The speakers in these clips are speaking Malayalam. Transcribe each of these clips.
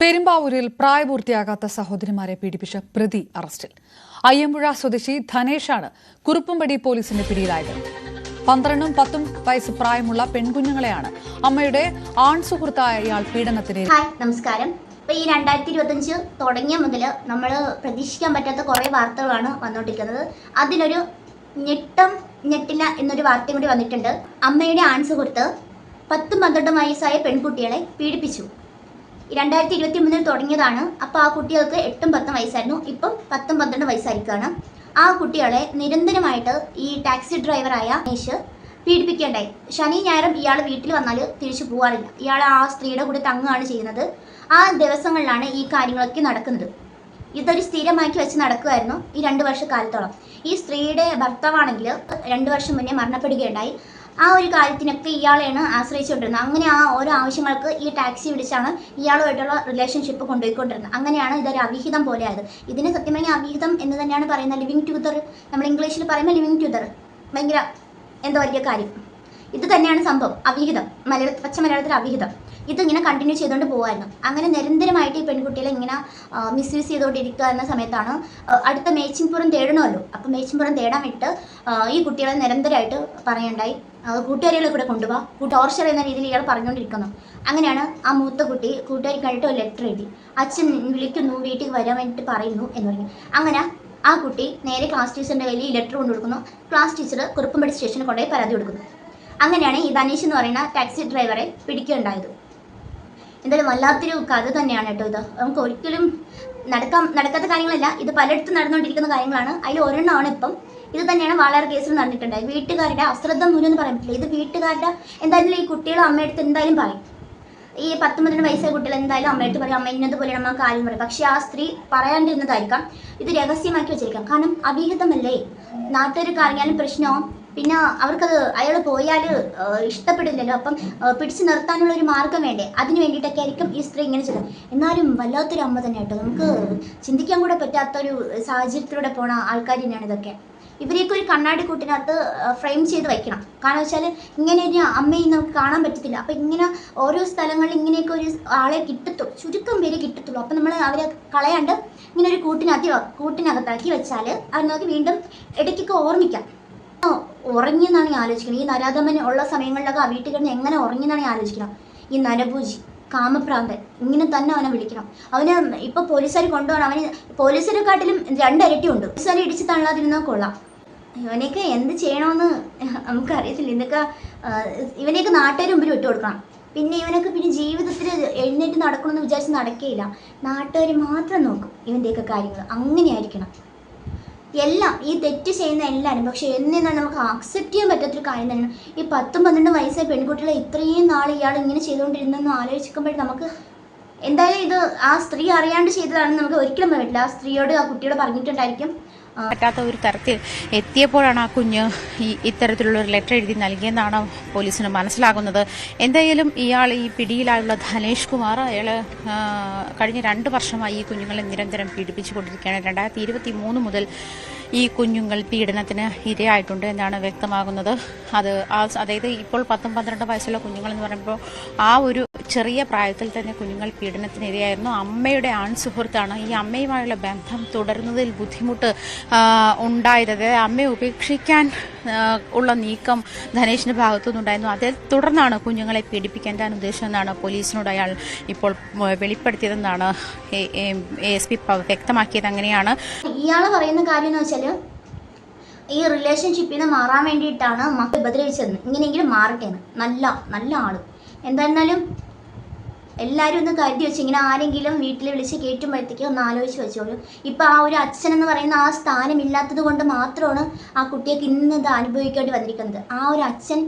പെരുമ്പാവൂരിൽ പ്രായപൂർത്തിയാകാത്ത സഹോദരിമാരെ പീഡിപ്പിച്ച പ്രതി അറസ്റ്റിൽ. അയ്യമ്പുഴ സ്വദേശി ധനേഷാണ് കുറുപ്പുംപടി പോലീസിന്റെ പിടിയിലായത്. പന്ത്രണ്ടും പത്തും വയസ്സ് പ്രായമുള്ള പെൺകുഞ്ഞുങ്ങളെയാണ് അമ്മയുടെ ആൺ സുഹൃത്തായ ഇയാൾ പീഡനത്തിന് നമസ്കാരം. ഇപ്പൊ ഈ രണ്ടായിരത്തി ഇരുപത്തഞ്ച് തുടങ്ങിയ മുതൽ നമ്മൾ പ്രതീക്ഷിക്കാൻ പറ്റാത്ത കുറേ വാർത്തകളാണ് വന്നുകൊണ്ടിരിക്കുന്നത് അതിനൊരു ഞെട്ടം ഞെട്ടില്ല എന്നൊരു വാർത്തയും കൂടി വന്നിട്ടുണ്ട്. അമ്മയുടെ ആൺ സുഹൃത്ത് പത്തും പന്ത്രണ്ടും വയസ്സായ പെൺകുട്ടികളെ പീഡിപ്പിച്ചു. രണ്ടായിരത്തി ഇരുപത്തി മൂന്നിൽ തുടങ്ങിയതാണ്. അപ്പോൾ ആ കുട്ടികൾക്ക് എട്ടും പത്തും വയസ്സായിരുന്നു. ഇപ്പം പത്തും പന്ത്രണ്ട് വയസ്സായിരിക്കുകയാണ് ആ കുട്ടികളെ നിരന്തരമായിട്ട് ഈ ടാക്സി ഡ്രൈവറായ അനീഷ് പീഡിപ്പിക്കേണ്ടായി. ശനി ഞായറും ഇയാൾ വീട്ടിൽ വന്നാൽ തിരിച്ചു പോകാറില്ല ഇയാൾ ആ സ്ത്രീയുടെ കൂടെ തങ്ങുകയാണ് ചെയ്യുന്നത്. ആ ദിവസങ്ങളിലാണ് ഈ കാര്യങ്ങളൊക്കെ നടക്കുന്നത്. ഇതൊരു സ്ഥിരമാക്കി വെച്ച് നടക്കുമായിരുന്നു ഈ രണ്ട് വർഷ കാലത്തോളം ഈ സ്ത്രീയുടെ ഭർത്താവാണെങ്കിൽ രണ്ട് വർഷം മുന്നേ മരണപ്പെടുകയുണ്ടായി. ആ ഒരു കാര്യത്തിനൊക്കെ ഇയാളെയാണ് ആശ്രയിച്ചുകൊണ്ടിരുന്നത്. അങ്ങനെ ആ ഓരോ ആവശ്യങ്ങൾക്ക് ഈ ടാക്സി വിളിച്ചാണ് ഇയാളുമായിട്ടുള്ള റിലേഷൻഷിപ്പ് കൊണ്ടുപോയിക്കൊണ്ടിരുന്നത്. അങ്ങനെയാണ് ഇതൊരു അവിഹിതം പോലെ ആയത് ഇതിന് പറഞ്ഞാൽ അവിഹിതം എന്ന് തന്നെയാണ് പറയുന്നത്. ലിവിങ് ടുഗദർ നമ്മൾ ഇംഗ്ലീഷിൽ പറയുമ്പോൾ ലിവിങ് ടുഗദർ ഭയങ്കര എന്തോ വലിയ കാര്യം? ഇത് തന്നെയാണ് സംഭവം. അവിഹിതം. മലയാള പച്ച മലയാളത്തിൽ അവിഹിതം. ഇതിങ്ങനെ കണ്ടിന്യൂ ചെയ്തുകൊണ്ട് പോകുമായിരുന്നു അങ്ങനെ നിരന്തരമായിട്ട് ഈ പെൺകുട്ടികളെ ഇങ്ങനെ മിസ്യൂസ് ചെയ്തുകൊണ്ടിരിക്കുക എന്ന സമയത്താണ് അടുത്ത മേച്ചിൻപുറം തേടണമല്ലോ. അപ്പോൾ മേച്ചിൻപുറം തേടാൻ വിട്ട് ഈ കുട്ടികളെ നിരന്തരമായിട്ട് പറയണ്ടായി കൂട്ടുകാരികളെ കൂടെ കൊണ്ടുപോകാം ടോർച്ചർ എന്ന രീതിയിൽ ഇയാൾ പറഞ്ഞുകൊണ്ടിരിക്കുന്നു. അങ്ങനെയാണ് ആ മൂത്ത കുട്ടി കൂട്ടുകാരി കണ്ടിട്ട് ഒരു ലെറ്റർ എഴുതി. അച്ഛൻ വിളിക്കുന്നു വീട്ടിൽ വരാൻ വേണ്ടിയിട്ട് പറയുന്നു എന്ന് പറഞ്ഞു. അങ്ങനെ ആ കുട്ടി നേരെ ക്ലാസ് ടീച്ചറിന്റെ കയ്യിൽ ഈ ലെറ്റർ കൊണ്ടു കൊടുക്കുന്നു. ക്ലാസ് ടീച്ചർ കുറുപ്പുംപടി സ്റ്റേഷനിൽ കൊണ്ടുപോയി പരാതി കൊടുക്കുന്നു. അങ്ങനെയാണ് ഈ ധനീഷ് എന്ന് പറയുന്ന ടാക്സി ഡ്രൈവറെ പിടിക്കുകയുണ്ടായത്. എന്തായാലും വല്ലാത്തൊരു കഥ തന്നെയാണ് കേട്ടോ ഇത്. നമുക്ക് ഒരിക്കലും നടക്കാൻ നടക്കാത്ത കാര്യങ്ങളല്ല. ഇത് പലയിടത്തും നടന്നുകൊണ്ടിരിക്കുന്ന കാര്യങ്ങളാണ്. അതിൽ ഒരെണ്ണമാണ് ഇപ്പം ഇത് തന്നെയാണ് വാളയാർ കേസിൽ നടന്നിട്ടുണ്ടായത്. വീട്ടുകാരുടെ അശ്രദ്ധ മൂലം എന്ന് പറയാൻ പറ്റില്ല ഇത് വീട്ടുകാരുടെ എന്തായാലും ഈ കുട്ടികൾ അമ്മയടുത്ത് എന്തായാലും പറയും. ഈ പത്ത് പന്ത്രണ്ട് വയസ്സായ കുട്ടികൾ എന്തായാലും അമ്മയടുത്ത് പറയും അമ്മ ഇന്നതുപോലെ നമ്മൾ കാര്യം പറയും. പക്ഷേ ആ സ്ത്രീ പറയാണ്ടിരുന്നതായിരിക്കാം. ഇത് രഹസ്യമാക്കി വെച്ചിരിക്കാം. കാരണം അവിഹിതമല്ലേ? നാട്ടുകാർക്ക് അറിഞ്ഞാലും പ്രശ്നവും. പിന്നെ അവർക്കത് അയാൾ പോയാൽ ഇഷ്ടപ്പെടില്ലല്ലോ. അപ്പം പിടിച്ചു നിർത്താനുള്ള ഒരു മാർഗം വേണ്ടേ? അതിന് വേണ്ടിയിട്ടൊക്കെ ആയിരിക്കും ഈ സ്ത്രീ ഇങ്ങനെ ചെയ്തത്. എന്നാലും വല്ലാത്തൊരു അമ്മ തന്നെ കേട്ടോ. നമുക്ക് ചിന്തിക്കാൻ കൂടെ പറ്റാത്തൊരു സാഹചര്യത്തിലൂടെ പോണ ആൾക്കാർ തന്നെയാണ് ഇതൊക്കെ. ഇവരെയൊക്കെ ഒരു കണ്ണാടി കൂട്ടിനകത്ത് ഫ്രെയിം ചെയ്ത് വയ്ക്കണം കാരണം വെച്ചാൽ ഇങ്ങനെ ഒരു അമ്മയെ നമുക്ക് കാണാൻ പറ്റത്തില്ല. അപ്പോൾ ഇങ്ങനെ ഓരോ സ്ഥലങ്ങളിൽ ഇങ്ങനെയൊക്കെ ഒരു ആളെ കിട്ടത്തുള്ളൂ. ചുരുക്കം പേര് കിട്ടത്തുള്ളൂ. അപ്പോൾ നമ്മൾ അവരെ കളയാണ്ട് ഇങ്ങനെ ഒരു കൂട്ടിനകത്തി കൂട്ടിനകത്താക്കി വെച്ചാൽ അവർ നമുക്ക് വീണ്ടും ഇടയ്ക്കൊക്കെ ഓർമ്മിക്കാം. ഉറങ്ങിയെന്നാണ് ഞാൻ ആലോചിക്കുന്നത്. ഈ നരാധമൻ ഉള്ള സമയങ്ങളിലൊക്കെ ആ വീട്ടിൽ കിടന്ന് എങ്ങനെ ഉറങ്ങിയെന്നാണ് ഞാൻ ആലോചിക്കണം ഈ നരഭൂജി കാമപ്രാന്തൻ ഇങ്ങനെ തന്നെ അവനെ വിളിക്കണം. അവന് ഇപ്പൊ പോലീസുകാർ കൊണ്ടുപോകണം. അവന് പോലീസിനെക്കാട്ടിലും രണ്ടരട്ടി ഉണ്ട് പോലീസുകാരെ ഇടിച്ച് തള്ളാതിരുന്നാൽ കൊള്ളാം. ഇവനെയൊക്കെ എന്ത് ചെയ്യണമെന്ന് നമുക്കറിയത്തില്ല. ഇതൊക്കെ ഇവനെയൊക്കെ നാട്ടുകാർ മുമ്പിൽ വിട്ടു കൊടുക്കണം. പിന്നെ ഇവനൊക്കെ പിന്നെ ജീവിതത്തിൽ എഴുന്നേറ്റ് നടക്കണമെന്ന് വിചാരിച്ച് നടക്കുകയില്ല നാട്ടുകാർ മാത്രം നോക്കും ഇവന്റെയൊക്കെ കാര്യങ്ങൾ അങ്ങനെയായിരിക്കണം. എല്ലാം ഈ തെറ്റ് ചെയ്യുന്ന എല്ലാവരും പക്ഷേ എന്നാണ് നമുക്ക് അക്സെപ്റ്റ് ചെയ്യാൻ പറ്റാത്തൊരു കാര്യം തന്നെയാണ്. ഈ പത്തും പന്ത്രണ്ടും വയസ്സായ പെൺകുട്ടികളെ ഇത്രയും നാൾ ഇയാൾ ഇങ്ങനെ ചെയ്തുകൊണ്ടിരുന്നെന്ന് ആലോചിക്കുമ്പോൾ നമുക്ക് എന്തായാലും ഇത് ആ സ്ത്രീ അറിയാണ്ട് ചെയ്തതാണെന്ന് നമുക്ക് ഒരിക്കലും പറയില്ല ആ സ്ത്രീയോട് ആ കുട്ടിയോട് പറഞ്ഞിട്ടുണ്ടായിരിക്കും. പറ്റാത്ത ഒരു തരത്തിൽ എത്തിയപ്പോഴാണ് ആ കുഞ്ഞ് ഈ ഇത്തരത്തിലുള്ള ഒരു ലെറ്റർ എഴുതി നൽകിയെന്നാണ് പോലീസിന് മനസ്സിലാകുന്നത്. എന്തായാലും ഇയാൾ ഈ പിടിയിലായുള്ള ധനേഷ് കുമാർ അയാൾ കഴിഞ്ഞ രണ്ട് വർഷമായി ഈ കുഞ്ഞുങ്ങളെ നിരന്തരം പീഡിപ്പിച്ചുകൊണ്ടിരിക്കുകയാണ് രണ്ടായിരത്തി ഇരുപത്തി മൂന്ന് മുതൽ ഈ കുഞ്ഞുങ്ങൾ പീഡനത്തിന് ഇരയായിട്ടുണ്ട് എന്നാണ് വ്യക്തമാകുന്നത്. അത് അതായത് ഇപ്പോൾ പത്തും പന്ത്രണ്ട് വയസ്സുള്ള കുഞ്ഞുങ്ങൾ എന്ന് പറയുമ്പോൾ ആ ഒരു ചെറിയ പ്രായത്തിൽ തന്നെ കുഞ്ഞുങ്ങൾ പീഡനത്തിന് ഇരയായിരുന്നു. അമ്മയുടെ ആൺ സുഹൃത്താണ് ഈ അമ്മയുമായുള്ള ബന്ധം തുടരുന്നതിൽ ബുദ്ധിമുട്ട് ഉണ്ടായത്. അമ്മയെ ഉപേക്ഷിക്കാൻ ഉള്ള നീക്കം ധനേഷിന്റെ ഭാഗത്തുനിന്നുണ്ടായിരുന്നു അതേ തുടർന്നാണ് കുഞ്ഞുങ്ങളെ പീഡിപ്പിക്കാൻ താൻ ഉദ്ദേശിച്ചതെന്നാണ് പോലീസിനോട് അയാൾ ഇപ്പോൾ വെളിപ്പെടുത്തിയതെന്നാണ് എസ് പി വ്യക്തമാക്കിയത്. അങ്ങനെയാണ്. ഇയാൾ പറയുന്ന കാര്യം എന്ന് വെച്ചാൽ ഈ റിലേഷൻഷിപ്പിൽ നിന്ന് മാറാൻ വേണ്ടിയിട്ടാണ് മക്കൾ ഉപദ്രവിച്ചതെന്ന്. ഇങ്ങനെയെങ്കിലും മാറട്ടെ നല്ല നല്ല ആൾ. എന്തായിരുന്നാലും എല്ലാവരും ഒന്ന് കരുതി വെച്ച് ഇങ്ങനെ ആരെങ്കിലും വീട്ടിൽ വിളിച്ച് കയറ്റുമ്പോഴത്തേക്കും ഒന്ന് ആലോചിച്ച് വെച്ചോളൂ ഇപ്പം ആ ഒരു അച്ഛൻ എന്ന് പറയുന്ന ആ സ്ഥാനം ഇല്ലാത്തത് കൊണ്ട് മാത്രമാണ് ആ കുട്ടിയൊക്കെ ഇന്ന് ഇത് അനുഭവിക്കേണ്ടി വന്നിരിക്കുന്നത്. ആ ഒരു അച്ഛൻ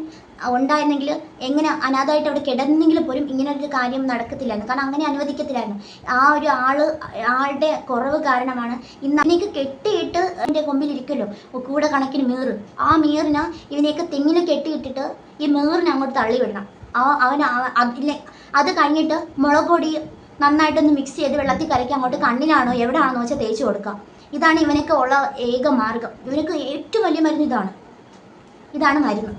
ഉണ്ടായിരുന്നെങ്കിൽ എങ്ങനെ അനാഥമായിട്ട് അവിടെ കിടന്നെങ്കിൽ പോലും ഇങ്ങനെ ഒരു കാര്യം നടക്കത്തില്ലായിരുന്നു. കാരണം അങ്ങനെ അനുവദിക്കത്തില്ലായിരുന്നു. ആ ഒരു ആൾ ആളുടെ കുറവ് കാരണമാണ് ഇന്ന് അതിനേക്ക് കെട്ടിയിട്ട് എന്റെ ഇരിക്കല്ലോ കൂടെ കണക്കിന് മീറ്. ആ മീറിന് ഇവനെയൊക്കെ തെങ്ങിനെ കെട്ടിയിട്ടിട്ട് ഈ മീറിനെ അങ്ങോട്ട് തള്ളി വിടണം അവൻ ആ- അതിലെ അത് കഴിഞ്ഞിട്ട് മുളക് പൊടി നന്നായിട്ടൊന്ന് മിക്സ് ചെയ്ത് വെള്ളത്തിൽ കലക്കി അങ്ങോട്ട് കണ്ണിലാണോ എവിടെയാണെന്ന് വെച്ചാൽ തേച്ച് കൊടുക്കുക ഇതാണ് ഇവനൊക്കെ ഉള്ള ഏക മാർഗം. ഇവനൊക്കെ ഏറ്റവും വലിയ മരുന്ന് ഇതാണ്. ഇതാണ് മരുന്ന്.